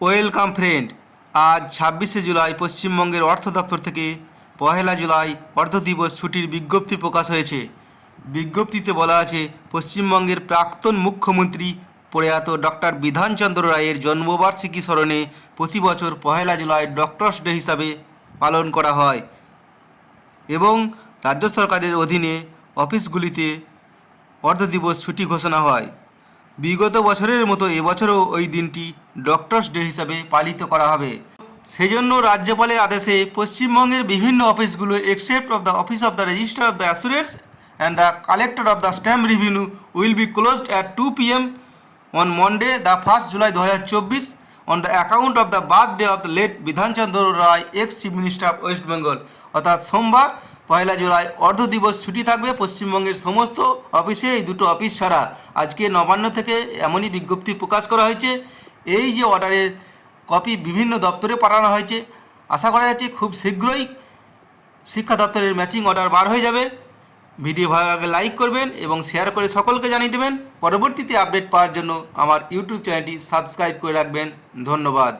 Welcome friend, আজ ছাব্বিশে জুলাই পশ্চিমবঙ্গের অর্থ দপ্তর থেকে পহেলা জুলাই অর্থ দিবস ছুটির বিজ্ঞপ্তি প্রকাশ হয়েছে। বিজ্ঞপ্তিতে বলা আছে, পশ্চিমবঙ্গের প্রাক্তন মুখ্যমন্ত্রী প্রয়াত ডক্টর বিধানচন্দ্র রায়ের জন্মবার্ষিকী স্মরণে প্রতি বছর পহেলা জুলাই ডক্টরস ডে হিসাবে পালন করা হয় এবং রাজ্য সরকারের অধীনে অফিসগুলিতে অর্ধ দিবস ছুটি ঘোষণা হয়। বিগত বছরের মতো এবছরও ওই দিনটি ডক্টরস ডে হিসাবে পালিত করা হবে। সেজন্য রাজ্যপালের আদেশে পশ্চিমবঙ্গের বিভিন্ন অফিসগুলো except of the office of the register of the assurance and the collector of the stamp revenue will be closed at two P M on Monday the first July দু হাজার চব্বিশ on the account of the birthday of the late Bidhan Chandra Roy ex chief minister of West Bengal অর্থাৎ সোমবার, পয়লা জুলাই, অর্ধ দিবস ছুটি থাকবে পশ্চিমবঙ্গের সমস্ত অফিসে, এই দুটো অফিস ছাড়া। আজকে নবান্ন থেকে এমনই বিজ্ঞপ্তি প্রকাশ করা হয়েছে এই যে অর্ডারের কপি বিভিন্ন দপ্তরে পাঠানো হয়েছে, আশা করা যাচ্ছে খুব শীঘ্রই শিক্ষা দপ্তরের ম্যাচিং অর্ডার বার হয়ে যাবে। ভিডিও ভালো লাগলে লাইক করবেন এবং শেয়ার করে সকলকে জানিয়ে দেবেন। পরবর্তীতে আপডেট পাওয়ার জন্য আমার ইউটিউব চ্যানেলটি সাবস্ক্রাইব করে রাখবেন। ধন্যবাদ।